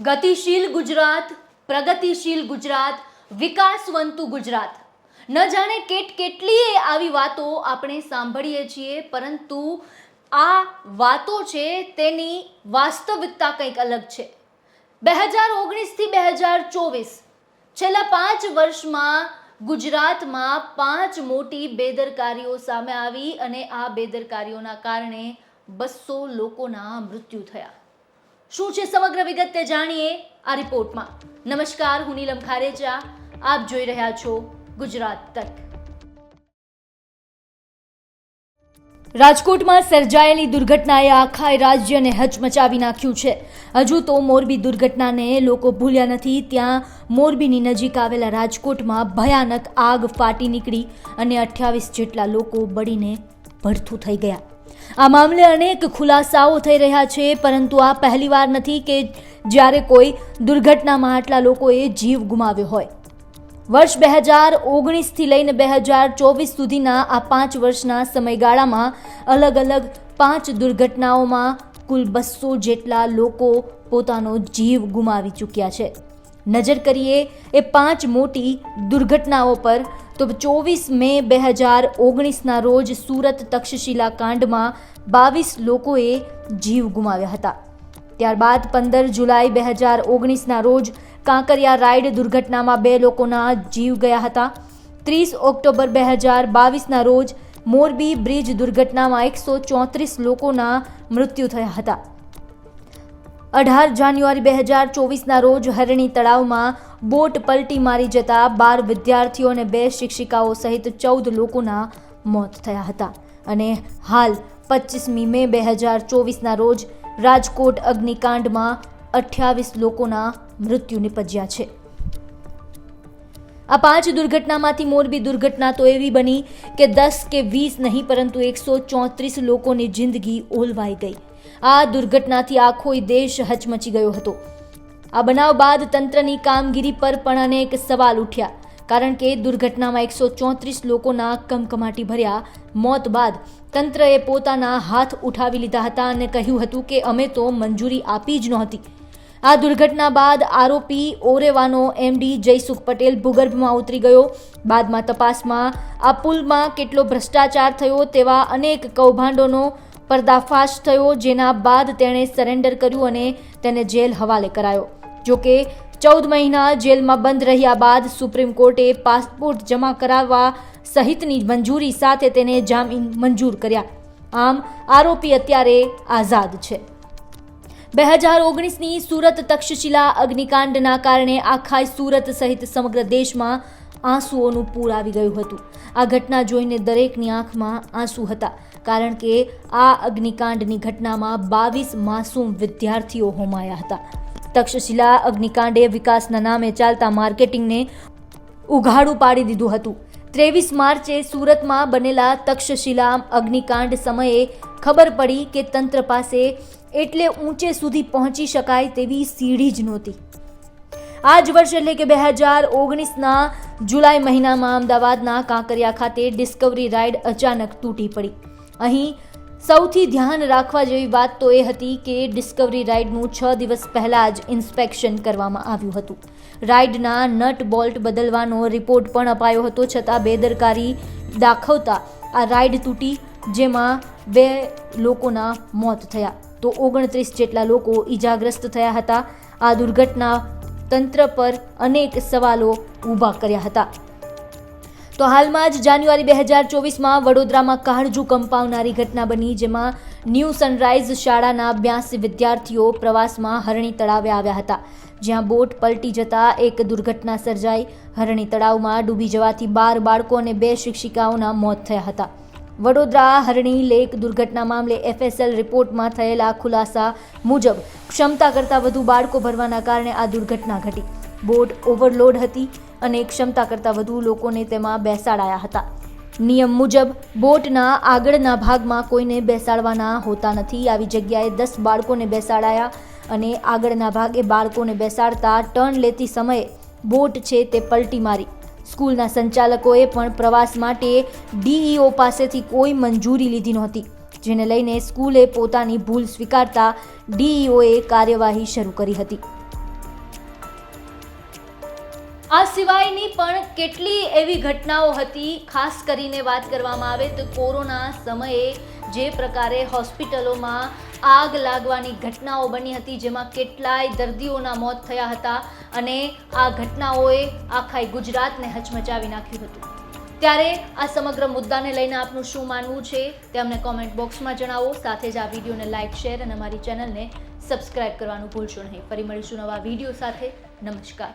ગતિશીલ ગુજરાત, પ્રગતિશીલ ગુજરાત, વિકાસવંતુ ગુજરાત. ન જાણે કેટ કેટલીય આવી વાતો આપણે સાંભળીએ છીએ, પરંતુ આ વાતો છે તેની વાસ્તવિકતા કંઈક અલગ છે. બે હજાર ઓગણીસથી બે હજાર ચોવીસ છેલ્લા પાંચ વર્ષમાં ગુજરાતમાં પાંચ મોટી બેદરકારીઓ સામે આવી અને આ બેદરકારીઓના કારણે બસો લોકોના મૃત્યુ થયા. શું છે સમગ્ર વિગત તે જાણીએ આ રિપોર્ટમાં. નમસ્કાર, હું નીલમ ખારેજા. આપ જોઈ રહ્યા છો ગુજરાત તક. રાજકોટમાં સર્જાયેલી દુર્ઘટનાએ આખા રાજ્યને હચમચાવી નાખ્યું છે. હજુ તો મોરબી દુર્ઘટનાને લોકો ભૂલ્યા નથી. ત્યાં મોરબીની નજીક આવેલા રાજકોટમાં ભયાનક આગ ફાટી નીકળી અને અઠ્યાવીસ જેટલા લોકો બળીને ભડથું થઈ ગયા. આ મામલે અનેક ખુલાસાઓ થઈ રહ્યા છે, પરંતુ આ પહેલીવાર નથી કે જ્યારે કોઈ દુર્ઘટનામાં આટલા લોકોએ જીવ ગુમાવ્યો હોય. વર્ષ બે હજાર ઓગણીસથી લઈને બે હજાર ચોવીસ સુધીના આ પાંચ વર્ષના સમયગાળામાં અલગ અલગ પાંચ દુર્ઘટનાઓમાં કુલ બસો જેટલા લોકો પોતાનો જીવ ગુમાવી ચૂક્યા છે. નજર કરીએ એ પાંચ મોટી દુર્ઘટનાઓ પર, તો ચોવીસ મે બે હજાર ઓગણીસના રોજ સુરત તક્ષશિલા કાંડમાં બાવીસ લોકોએ જીવ ગુમાવ્યા હતા. ત્યારબાદ પંદર જુલાઈ બે હજાર ઓગણીસના રોજ કાંકરિયા રાઇડ દુર્ઘટનામાં બે લોકોના જીવ ગયા હતા. ત્રીસ ઓક્ટોબર બે હજાર બાવીસના રોજ મોરબી બ્રિજ દુર્ઘટનામાં એકસો ચોત્રીસ લોકોના મૃત્યુ થયા હતા. અઢાર જાન્યુઆરી બે હજાર ચોવીસના રોજ હરણી તળાવમાં બોટ પલટી મારી જતા બાર વિદ્યાર્થીઓ અને બે શિક્ષિકાઓ સહિત ચૌદ લોકોના મોત થયા હતા. અને હાલ પચીસમી મે બે હજાર ચોવીસના રોજ રાજકોટ અગ્નિકાંડમાં અઠ્યાવીસ લોકોના મૃત્યુ નિપજ્યા છે. આ પાંચ દુર્ઘટનામાંથી મોરબી દુર્ઘટના તો એવી બની કે દસ કે વીસ નહીં પરંતુ એકસો ચોત્રીસ લોકોની જિંદગી ઓલવાઈ ગઈ. આ દુર્ઘટનાથી આખો દેશ હચમચી ગયો હતો. આ બનાવ બાદ તંત્રની કામગીરી પર પણ અનેક સવાલ ઉઠ્યા, કારણ કે દુર્ઘટનામાં એકસો ચોત્રીસ લોકોના કમકમાટી ભર્યા. મોત બાદ તંત્રએ પોતાના હાથ ઉઠાવી લીધા હતા અને કહ્યું હતું કે અમે તો મંજૂરી આપી જ નહોતી. આ દુર્ઘટના બાદ આરોપી ઓરેવાનો એમડી જયસુખ પટેલ ભૂગર્ભમાં ઉતરી ગયો. બાદમાં તપાસમાં આ પુલમાં કેટલો ભ્રષ્ટાચાર થયો તેવા અનેક કૌભાંડોનો પર્દાફાશ થયો, જેના બાદ તેણે સરેન્ડર કર્યું અને તેને જેલ હવાલે કરાયો. જોકે ચૌદ મહિના જેલમાં બંધ રહ્યા બાદ સુપ્રીમ કોર્ટે પાસપોર્ટ જમા કરાવવા સહિતની મંજૂરી સાથે તેને જામીન મંજૂર કર્યા. આમ, આરોપી અત્યારે આઝાદ છે. બે હજાર ઓગણીસની સુરત તક્ષશિલા અગ્નિકાંડના કારણે આખા સુરત સહિત સમગ્ર દેશમાં આંસુઓનું પૂર આવી ગયું હતું. આ ઘટના જોઈને દરેકની આંખમાં આંસુ હતા, કારણ કે આ અગ્નિકાંડની ઘટનામાં બાવીસ માસૂમ વિદ્યાર્થીઓ હોમાયા હતા. તક્ષશિલા અગ્નિકાંડે વિકાસના નામે ચાલતા માર્કેટિંગને ઉઘાડું પાડી દીધું હતું. ત્રેવીસ માર્ચે સુરતમાં બનેલા તક્ષશિલા અગ્નિકાંડ સમયે ખબર પડી કે તંત્ર પાસે એટલે ઊંચે સુધી પહોંચી શકાય તેવી સીડી જ નહોતી. આ જ વર્ષ એટલે કે બે હજાર ઓગણીસના જુલાઈ મહિનામાં અમદાવાદના કાંકરિયા ખાતે ડિસ્કવરી રાઇડ અચાનક તૂટી પડી. અહીં સૌથી ધ્યાન રાખવા જેવી વાત તો એ હતી કે ડિસ્કવરી રાઇડનું છ દિવસ પહેલાં જ ઇન્સ્પેક્શન કરવામાં આવ્યું હતું. રાઇડના નટ બોલ્ટ બદલવાનો રિપોર્ટ પણ અપાયો હતો, છતાં બેદરકારી દાખવતા આ રાઇડ તૂટી, જેમાં બે લોકોના મોત થયા. તો ઓગણત્રીસ જેટલા લોકો ઈજાગ્રસ્ત થયા હતા. આ દુર્ઘટના તંત્ર પર અનેક સવાલો ઊભા કર્યા હતા. તો હાલમાં જ જાન્યુઆરી બે હજાર ચોવીસમાં વડોદરામાં કાળજુ કંપાવનારી ઘટના બની જેમાં ન્યૂ સનરાઇઝ શાળાના બ્યાસી વિદ્યાર્થીઓ પ્રવાસમાં હરણી તળાવે આવ્યા હતા. જ્યાં બોટ પલટી જતા એક દુર્ઘટના સર્જાઈ. હરણી તળાવમાં ડૂબી જવાથી બાર બાળકો અને બે શિક્ષિકાઓના મોત થયા હતા. વડોદરા, હરણી લેક દુર્ઘટના મામલે એફએસએલ રિપોર્ટમાં થયેલા ખુલાસા મુજબ ક્ષમતા કરતાં વધુ બાળકો ભરવાના કારણે આ દુર્ઘટના ઘટી. બોટ ઓવરલોડ હતી અને ક્ષમતા કરતાં વધુ લોકોને તેમાં બેસાડાયા હતા. નિયમ મુજબ, બોટના આગળના ભાગમાં કોઈને બેસાડવાના હોતા નથી. આવી જગ્યાએ દસ બાળકોને બેસાડાયા અને આગળના ભાગે બાળકોને બેસાડતા ટર્ન લેતી સમયે બોટ છે તે પલટી મારી. સ્કૂલના સંચાલકોએ પણ પ્રવાસ માટે ડીઈઓ પાસેથી કોઈ મંજૂરી લીધી નહોતી, જેને લઈને સ્કૂલે પોતાની ભૂલ સ્વીકારતા ડીઈઓએ કાર્યવાહી શરૂ કરી હતી. આ સિવાયની પણ કેટલી એવી ઘટનાઓ હતી, ખાસ કરીને વાત કરવામાં આવે તો કોરોના સમયે જે પ્રકારે હોસ્પિટલોમાં આગ લાગવાની ઘટનાઓ બની હતી જેમાં કેટલાય દર્દીઓના મોત થયા હતા અને આ ઘટનાઓએ આખા ગુજરાતને હચમચાવી નાખ્યું હતું. ત્યારે આ સમગ્ર મુદ્દાને લઈને આપનું શું માનવું છે તે અમને કોમેન્ટ બોક્સમાં જણાવો. સાથે જ આ વિડીયોને લાઇક શેર અને અમારી ચેનલને સબસ્ક્રાઇબ કરવાનું ભૂલશો નહીં. ફરી મળીશું નવા વીડિયો સાથે. નમસ્કાર.